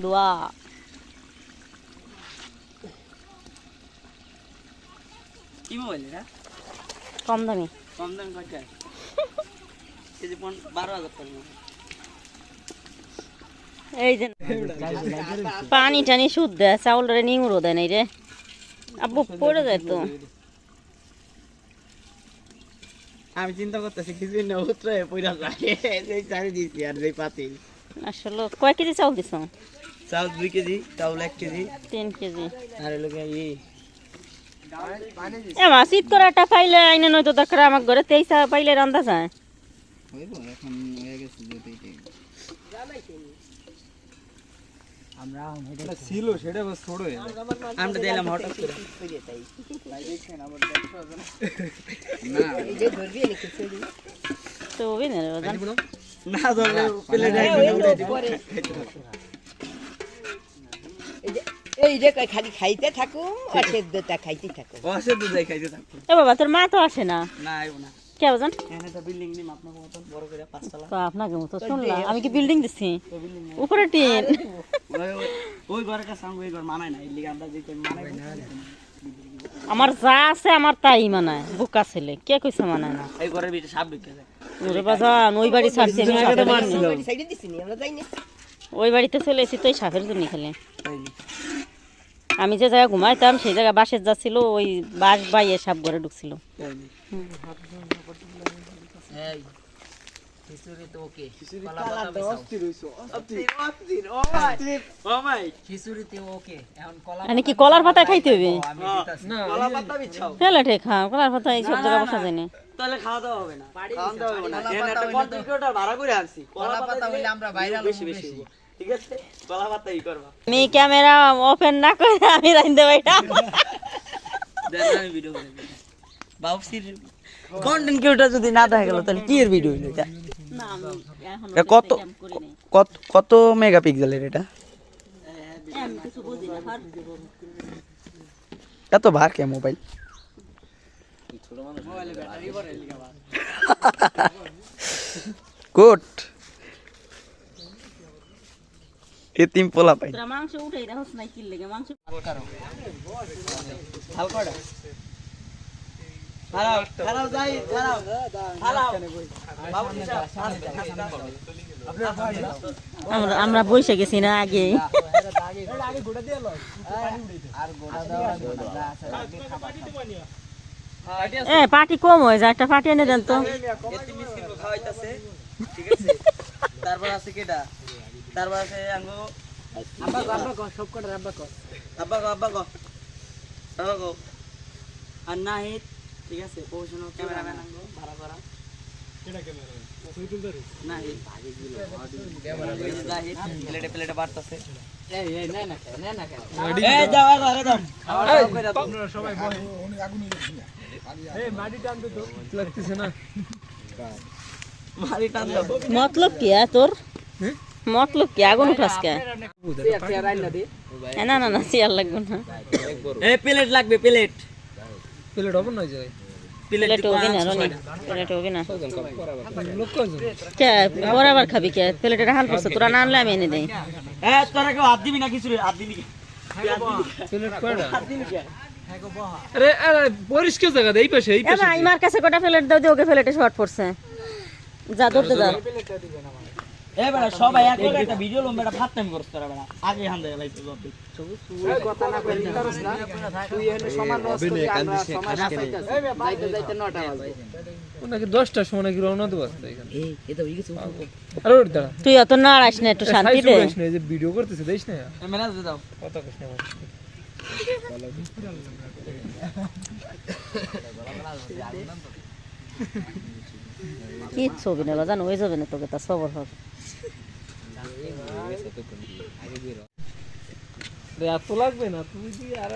দোয়া কি মোবাইল এটা? কম দামি। কম দাম কয়টা? যে পন- বারো হাজার টাকা এই যে পানি টানি সুদ দেয় চাউল রে নিংড়ো দেয় নাই রে। আব্বু পড়ে যায় তো। আমি চিন্তা করতেছি কিছুদিন না উত্তরে পয়সা যায়। এই চারি দিয়েছি আর এই পাতি। আসলে কয় কেজি চাউল দিছ? চাউল দুই কেজি চাউল এক কেজি। তিন কেজি। আর এলোকে ই। এ মা শীত করে একটা পাইলে আইনে নয়তো দরকার আমার ঘরে তেইশ পাইলে রান্দা যায়। হইব এখন হয়ে গেছে যেতে আমরা ছিল সেটা বাস ছোট হয়ে যায়। আমরা দিলাম হঠাৎ করে। তো ওই না রে বাজান। না ধরলে প্লেট এই যে খালি খাইতে থাকো আর সেদ্ধটা খাইতে থাকো। খাইতে এ বাবা তোর মা তো আসে না? না আইব না। কে বাজান এখানে একটা বিল্ডিং নিম আপনাকে মতন বড় করে পাঁচতলা। তো আপনাকে মতো শুনলাম। আমি কি বিল্ডিং দিচ্ছি উপরে টিন। ওই ঘরের কাছে আমি ওই ঘর মানায় না। এর আমরা যেতে মানাই না। আমার যা আছে আমার তাই মানায়। বুকা ছেলে। কে কইছে মানায় না? এই ঘরের ভিতরে সাপ যায়। ওরে বাজান ওই বাড়ি ছাড়ছি আমি সাপের ওই বাড়িতে চলে এসেছি তো ওই সাপের জন্য খেলে। আমি যে জায়গায় ঘুমাইতাম সেই জায়গায় বাসের যাচ্ছিল ওই বাস বাইয়ে সাপ ঘরে ঢুকছিল। মানে কি কলার পাতা খাইতে হবে? কলা পাতা বিছাও ফেলে খা কলার পাতা এই সব জায়গায় বসা যায় না। তাহলে খাওয়া দাওয়া হবে না। খাওয়া দাওয়া হবে না। একটা কন্টেন্ট ক্রিয়েটর ভাড়া করে আনছি। কলা পাতা হইলে আমরা ভাইরাল বেশি বেশি ঠিক আছে? কলা পাতা করবা। আমি ক্যামেরা ওপেন না করে আমি রাইন্দে বাইটা দেন আমি ভিডিও করে দিই বাউসির কন্টেন্ট ক্রিয়েটর যদি না দেখা গেল তাহলে কি এর ভিডিও হইল এটা? কত কত কত মেগাপিক্সেলের এটা? এত ভার কে মোবাইল? কোট এতিম পোলা পাই। মাংস উঠাই রাখছ নাই কি লেগে মাংস হালকাটা আমরা আমরা বসে গেছি না আগে। এ পার্টি কম হয়ে যায় একটা পার্টি এনে দেন তো। তারপর আছে কেডা? তারপর আছে আঙ্গো। আব্বা গো আব্বা গো সব কটা আব্বা গো। আব্বা গো আব্বা গো। আব্বা গো। আর নাহিদ? ঠিক আছে প্রফেশনাল ক্যামেরাম্যান আঙ্গো ভাড়া করা নাহিদ নাহিদ প্লেটে প্লেটে বাড়তাছে এই যাও আরে দাও লাগতেছে না মারি টান দাও মতলব কি আ তোর মতলব কি আগুন উঠাস কে এ, না না না চেয়ার লাগবে না এই প্লেট লাগবে প্লেট প্লেট হয়ে যায় হবে না রনি প্লেট হবে না। লোক কয়জন? কে বরাবর খাবি কে? প্লেটের হাল পড়ছে তোরা না আনলে আমি এনে দেই। এ তোরা কেউ হাত দিবি না কিছু হাত দিবি। কি? প্লেট কয়টা? হাত দিবি কি? আরে আরে পরিষ্কার জায়গা এই পাশে এই এ পাশে ভাই কাছে কটা প্লেট দাও দিয়ে ওকে প্লেটে শর্ট পড়ছে। যা ধরতে যা। এ বেটা সবাই এক করে একটা ভিডিও লম্বা একটা ভাত টাইম করছ তোরা বেটা আগে হান দেয় ভাই তো নাকি দশটার সময় নাকি রওনা দেবো আসতে এখানে। আরে ওর দাঁড়া। তুই অত নাড়াইস না একটু শান্তি দে। না এই যে ভিডিও করতেছে না? দে দাও। কথা না কি ছবি নেবা জানো? ওই যাবে না তোকে তা সবর হবে। এত লাগবে না কি আর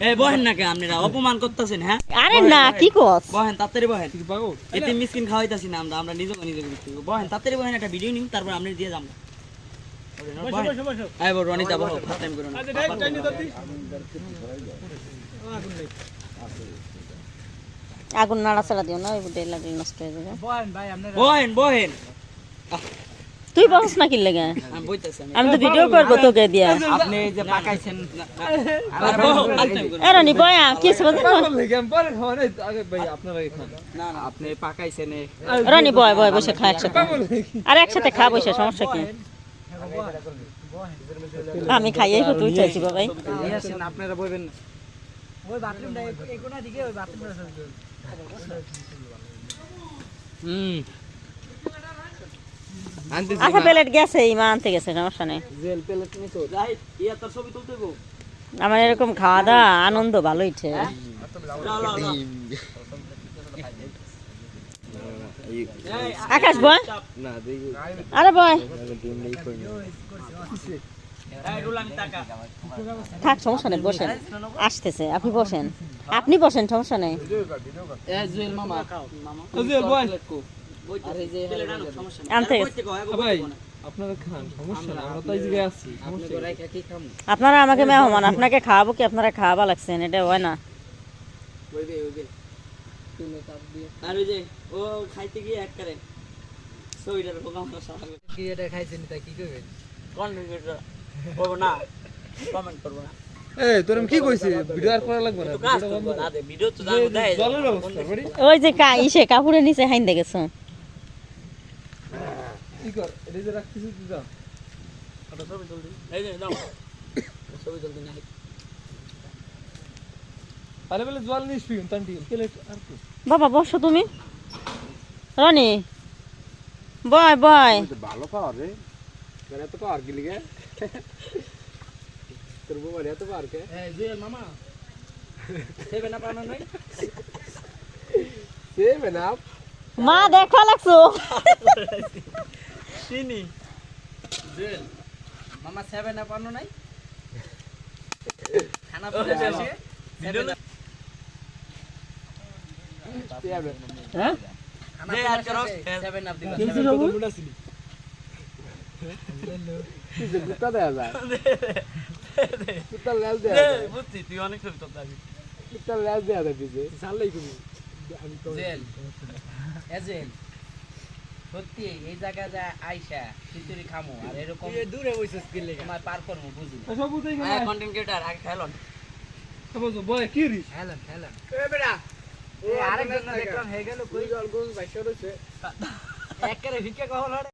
এ বহেন না কে আপনারা? অপমান করতেছেন হ্যাঁ? আরে না কি কস? বহেন তাড়াতাড়ি বহেন। এতে মিসকিন খাওয়াইতাছি না আমরা আমরা নিজেকে নিজেকে বহেন তাড়াতাড়ি বহেন একটা ভিডিও নিন তারপর আপনি দিয়ে যাব। আয় বড় রনিতা আগুন নাড়াচাড়া দিও না ওই বুটে লাগলে নষ্ট হয়ে যাবে। বহেন বহেন তুই বসস না কি লেগে? আমি বইতেছি আমি আমি তো ভিডিও করব তোকে দিয়া। আপনি এই যে পাকাইছেন এ রানি বয়া কি? আমি পরে খাওয়া নাই, আগে ভাই আপনারা খান। না না। আপনি পাকাইছেন এ। রানি বয় বয় বসে খা একসাথে। আরে একসাথে খা বসে সমস্যা কি? আমি খাইয়াই তো তুই চাইছি বাবাই আপনারা বলবেন না। হুম। আচ্ছা। প্লেট গেছে ইমা আনতে গেছে সমস্যা নেই জেল পেলেট নিছো যাই ইয়া তোর ছবি তুলতে গো আমার এরকম খাওয়া দাওয়া আনন্দ ভালোই ঠে লাও। এই, আকাশ বয়। আরে বয় এই। থাক সমস্যা নেই বসেন। আসতেছে আপনি বসেন। আপনি বসেন সমস্যা নেই। আপনারা খান, সমস্যা নাই, আমরা তো এই জায়গায় আছি, সমস্যা নাই। আপনারা আমাকে মেহমান আপনাকে খাওয়াবো কি আপনারা খাওয়াবা লাগছেন এটা হয় না। বইবে, বইবে। আর ওই যে ও খাইতে গিয়ে এক করে ছবিটার পোকা মারা সারা কি এটা খাইছেন তা কি করবেন? করব না কমেন্ট করব না? ওই যে ইসে কাপড়ের নিচে? বাবা বসো তুমি। রনি। বয় বয়। ভালো রে। খাওয়ার কি লিগে তোর বউ এত খাওয়ার কে এই জুয়েল মামা সেবে না পানো নাই সেবে না মা দেখা লাগছো চিনি জুয়েল মামা সেবে না পানো নাই খানা পরে আসে ভিডিও হ্যাঁ দে আর করো সেভেন আপ দিবা কিন্তু সব মুড়া ছিল কিসে কুত্তা দেয়া যায়। কুত্তা লেজ দেয়া যায়। বুঝছি তুই অনেক ছবি তুলতে আসবি কুত্তা লেজ দেয়া যায় পিছে। চাললাই তুমি। জেল। এজেল। সত্যি এই জায়গা যা আইসা খিচুড়ি খামু আর এরকম দূরে বসে স্কিল তোমার পার করব বুঝি না সব উঠাই হ্যাঁ কন্টেন্ট ক্রিয়েটর আগে খেলন। সব বয় কি রিস হেলান হেলান এ বেটা আরেকজন দেখলাম হয়ে গেল কই? গল গল বাইশা রইছে একেবারে ভিকে কখন